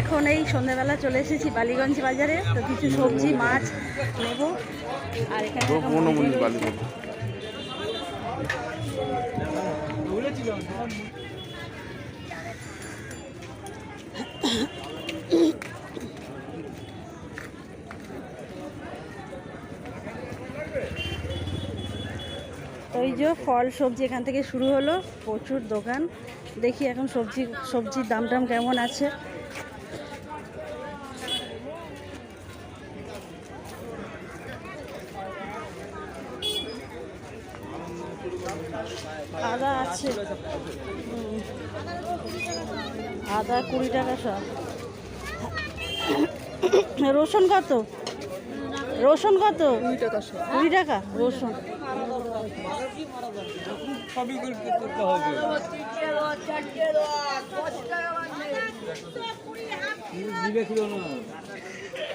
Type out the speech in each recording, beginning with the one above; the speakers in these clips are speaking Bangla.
এখন এই সন্ধ্যাবেলা চলে এসেছি বালিগঞ্জ বাজারে। তো কিছু সবজি মাছ নেব। আর এখানে এই যে ফল সবজি এখান থেকে শুরু হলো। প্রচুর দোকান। দেখি এখন সবজি সবজির দাম টাম কেমন আছে। আদা কুড়ি টাকা সব। রসুন কত? রসুন কত? কুড়ি টাকা রসুন।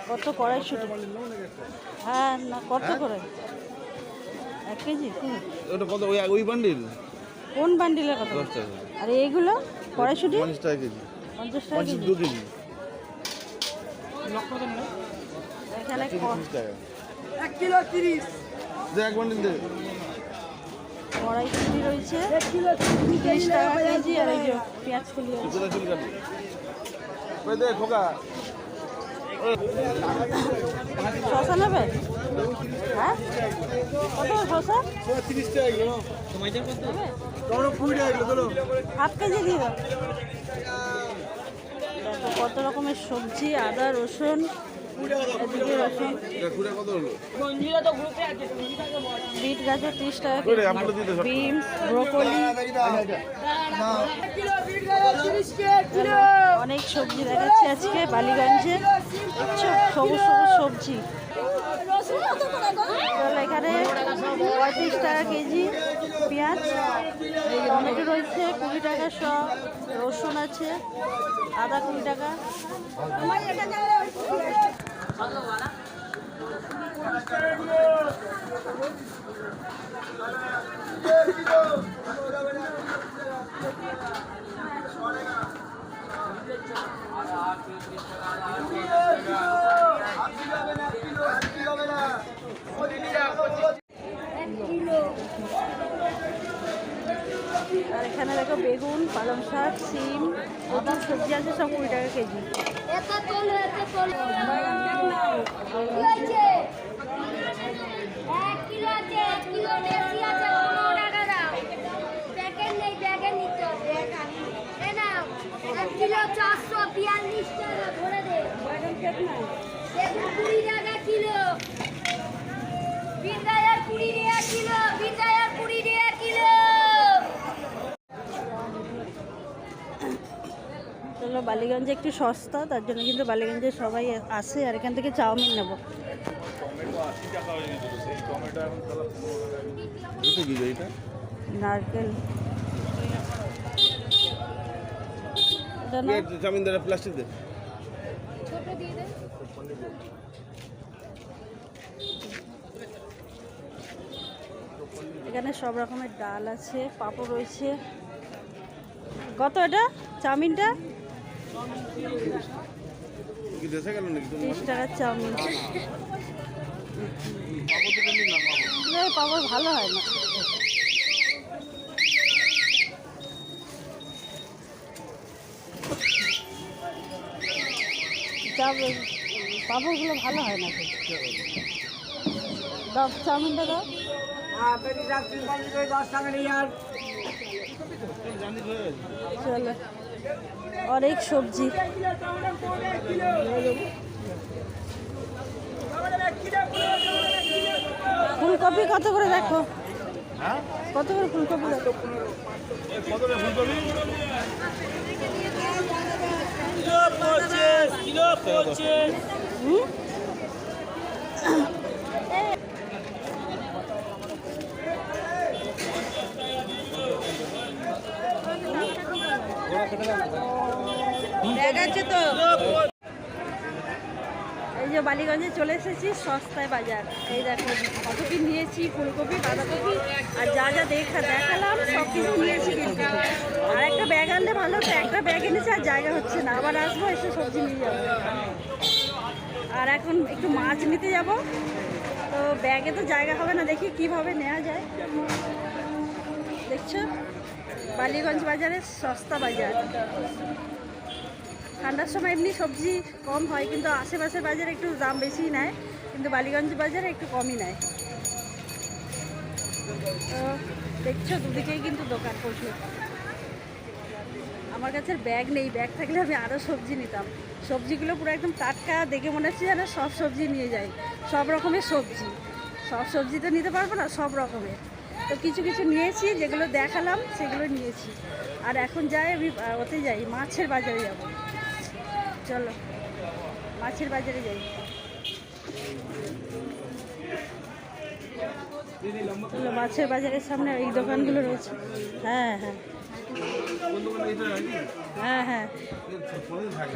কত কড়াইশুটি? হ্যাঁ না কত করে? এক কেজি? ওটা কত? ওই ওই বান্ডিল কোন বান্ডিলের কথা আর এইগুলো? কড়াইশুটি? পঞ্চাশ টাকা কেজি। পঞ্চাশ টাকা কেজি? দু কেজি। এখানে ক- তিরিশ টাকা। এক কিলো তিরিশ। এক বান্ডিল দে। কড়াইশুটি রয়েছে। তিরিশ টাকা কেজি আর এই যে পেঁয়াজ খোকা। শশা নেবে? হ্যাঁ? কত শশা? তিরিশ হাফ কেজি দিয়ে দাও। কত রকমের সবজি আদা রসুন এদিকে রসুন। কুড়ি কত হলো বিট গাজর তিরিশ টাকা। Beans broccoli. অনেক সবজি দেখাচ্ছে আজকে বালিগঞ্জে। দেখছ সবুজ সবুজ সবজি। তাহলে এখানে পঁয়ত্রিশ টাকা কেজি পেঁয়াজ, টমেটো রয়েছে কুড়ি টাকা, সব রসুন আছে, আদা কুড়ি টাকা। আর এখানে দেখো বেগুন, পালং শাক, সিম কত সবজি আছে, সব কুড়ি টাকা কেজি। চারশো বিয়াল্লিশ টাকা ধরে দে। কুড়ি টাকা কিলো। বিন্দায়ার কুড়ি টাকা কিলো বিন্দায়ার কুড়ি টাকা কিলো চলো বালিগঞ্জে একটু সস্তা, তার জন্য কিন্তু বালিগঞ্জে সবাই আসে আর এখান থেকে চাউমিন নেব। নারকেল। এখানে সব রকমের ডাল আছে, পাঁপড় রয়েছে। কত এটা? চাউমিনটা? তিরিশ চাউমিন। পাবো তো কোনদিন না পাবো ভালো হয় না। চাপ পাঁপড়গুলো ভালো হয় না তো দাও, চাউমিনটা দাও। চলো। অনেক সবজি। ফুলকপি কত করে দেখো? কত করে ফুলকপি? দেখো ফুলকপি আছে তো। এই যে বালিগঞ্জে চলে এসেছি, সস্তায় বাজার। এই দেখো কত কি নিয়েছি, ফুলকপি, বাঁধাকপি, আর যা যা দেখা দেখালাম, সব কিছু নিয়েছি কিন্তু। আর একটা ব্যাগ আনলে ভালো তো একটা ব্যাগ এনেছে আর জায়গা হচ্ছে না। আবার আসব, এসে সবজি নিয়ে যাব। আর এখন একটু মাছ নিতে যাব। তো ব্যাগে তো জায়গা হবে না, দেখি কীভাবে নেওয়া যায়। দেখছ? বালিগঞ্জ বাজারে সস্তা বাজার। ঠান্ডার সময় এমনি সবজি কম হয়, কিন্তু আশেপাশের বাজারে একটু দাম বেশি নেয়, কিন্তু বালিগঞ্জ বাজারে একটু কমই নেয়। তো দেখছ, দুদিকেই কিন্তু দোকান প্রচুর আমার কাছে ব্যাগ নেই, ব্যাগ থাকলে আমি আরও সবজি নিতাম। সবজিগুলো পুরো একদম টাটকা, দেখে মনে হচ্ছে যেন সব সবজি নিয়ে যাই সব রকমের সবজি। সব সবজি তো নিতে পারব না, সব রকমের। তো কিছু কিছু নিয়েছি, যেগুলো দেখালাম, সেগুলো নিয়েছি। আর এখন যাই আমি ওতে যাই, মাছের বাজারে যাব। চলো মাছের বাজারে যাই। চলো মাছের বাজারের সামনে এই দোকানগুলো রয়েছে। হ্যাঁ হ্যাঁ। হ্যাঁ হ্যাঁ। কোনদিন থাকে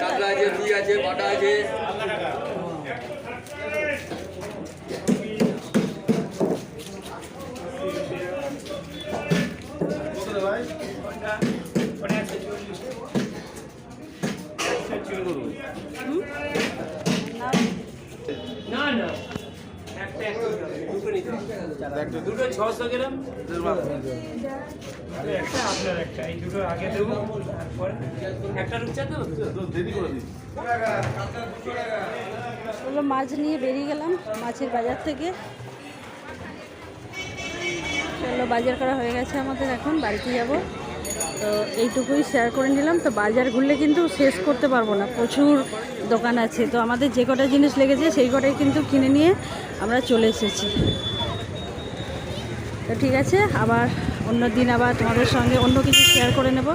কাতলা আছে রুই আছে বাটা আছে? না, একটা দুটো ছশো গ্রাম দেড় মাস। একটা আপনার একটা এই দুটো আগে দেবো একটা রুচা তো? তো দেরি করে দিস ওগুলো মাছ নিয়ে বেরিয়ে গেলাম মাছের বাজার থেকে। চলো বাজার করা হয়ে গেছে আমাদের এখন বাড়িতে যাব। তো এইটুকুই শেয়ার করে নিলাম। তো বাজার ঘুরলে কিন্তু শেষ করতে পারব না। প্রচুর দোকান আছে। তো আমাদের যে কটা জিনিস লেগেছে, সেই কটাই কিন্তু কিনে নিয়ে আমরা চলে এসেছি। তো ঠিক আছে, আবার অন্য দিন আবার তোমাদের সঙ্গে অন্য কিছু শেয়ার করে নেব।